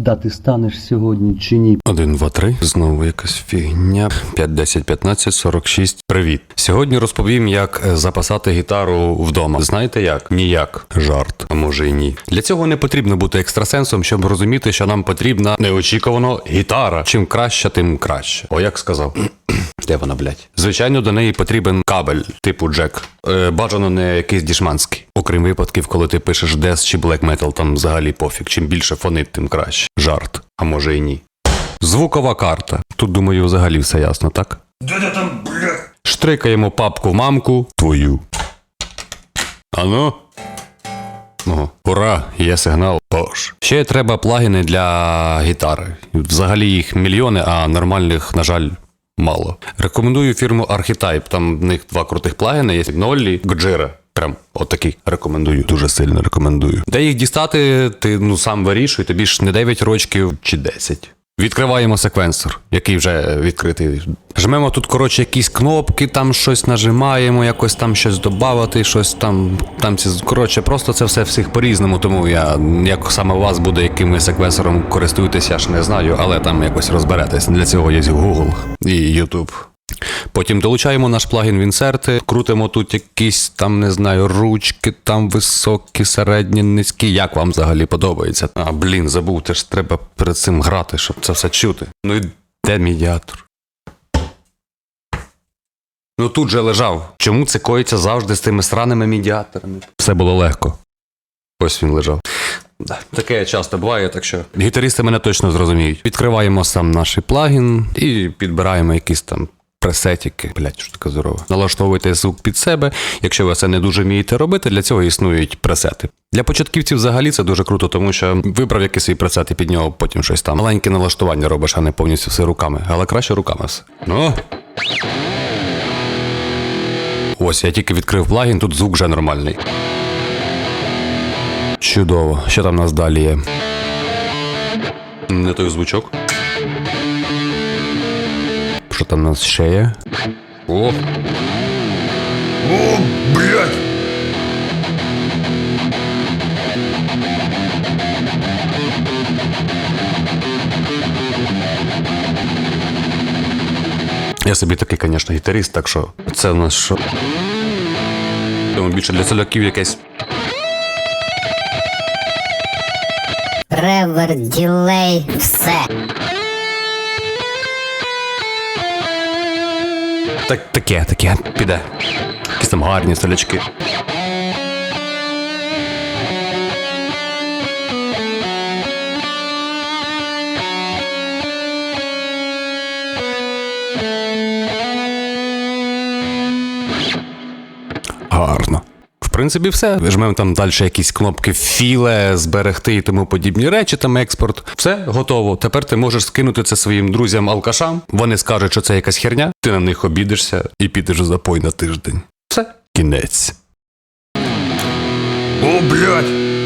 Да ти станеш сьогодні чи ні? 1, 2, 3. Знову якась фігня. 5, 10, 15, 46. Привіт. Сьогодні розповім, як е, запасати гітару вдома. Знаєте як? Ніяк. Жарт. А може і ні. Для цього не потрібно бути екстрасенсом, щоб розуміти, що нам потрібна неочікувано гітара. Чим краще, тим краще. О, як сказав. Де вона, блядь? Звичайно, до неї потрібен кабель, типу джек. Е, бажано не якийсь дішманський. Окрім випадків, коли ти пишеш дес чи блек метал, там взагалі пофіг. Чим більше фонить, тим краще. Жарт. А може і ні. Звукова карта. Тут, думаю, взагалі все ясно, так? Де там, блядь? Штрикаємо папку в мамку твою. Ану. Ого. Ура, є сигнал. Бош. Ще треба плагіни для гітари. Взагалі їх мільйони, а нормальних, на жаль, мало. Рекомендую фірму Archetype. Там в них два крутих плагіни є Nolly, Gojira. Прям отакий рекомендую. Дуже сильно рекомендую. Де їх дістати, ти ну сам вирішуй, тобі ж не 9 рочків чи 10. Відкриваємо секвенсор, який вже відкритий. Жмемо тут, коротше, якісь кнопки, там щось нажимаємо, якось там щось додати, щось там. там ці, коротше, просто це все всіх по-різному, тому я як саме у вас буде, яким ви секвенсором користуєтесь, я ж не знаю, але там якось розберетесь. Для цього є Google і YouTube. Потім долучаємо наш плагін в інсерти, крутимо тут якісь там, не знаю, ручки, там високі, середні, низькі. Як вам взагалі подобається? А, блін, забув, теж треба перед цим грати, щоб це все чути. Ну і де медіатор? Ну тут же лежав. Чому це коїться завжди з тими сраними медіаторами? Все було легко. Ось він лежав. Таке часто буває, так що гітаристи мене точно зрозуміють. Відкриваємо сам наш плагін і підбираємо якісь там пресетики. Блять, що таке здорово. Налаштовуйте звук під себе. Якщо ви це не дуже вмієте робити, для цього існують пресети. Для початківців взагалі це дуже круто, тому що вибрав якийсь свій пресет і під нього потім щось там. Маленьке налаштування робиш, а не повністю все руками. Але краще руками все. Ну. Ось, я тільки відкрив плагін, тут звук вже нормальний. Чудово. Що там у нас далі є? Не той звучок. Що там у нас ще є? О! О, блядь! Я собі такий, звісно, гітарист, так що це у нас що. Думаю, більше для соляків якесь. Ревер, ділей, все. Так, таке, таке, піде. Якісь там гарні солячки. Гарно. Принципі, все. Жмемо там далі якісь кнопки філе, зберегти і тому подібні речі, там експорт. Все готово. Тепер ти можеш скинути це своїм друзям-алкашам. Вони скажуть, що це якась херня, ти на них обідишся і підеш у запой на тиждень. Все, кінець. О, блядь!